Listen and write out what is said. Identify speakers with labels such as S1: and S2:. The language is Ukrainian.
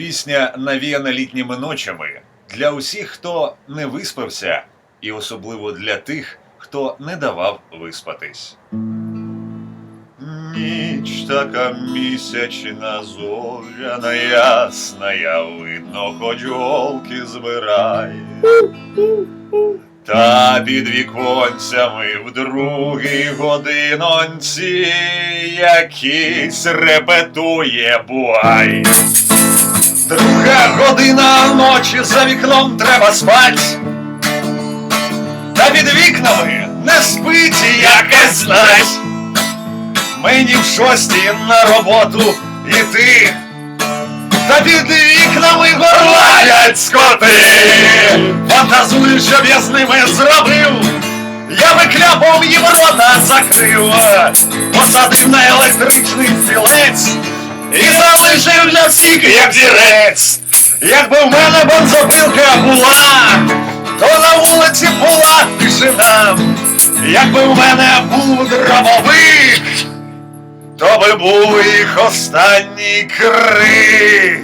S1: Пісня навіяна літніми ночами для усіх, хто не виспався, і особливо для тих, хто не давав виспатись. Ніч така місячна зоряна ясна, я видно, хоч голки збирає. Та під віконцями в другій годинонці якийсь репетує бугай. Друга година ночі за вікном треба спать. Та під вікнами не спить якась знать. Мені в шостій на роботу іти. Та під вікнами горланять скоти. Фантазую, щоб я з ними зробив. Я би кляпом їм рота закрив, посадив на електричний стілець всіх як зірець. Якби в мене бензопилка була, то на вулиці була тишина. Якби в мене був дробовик, то би був їх останній крик.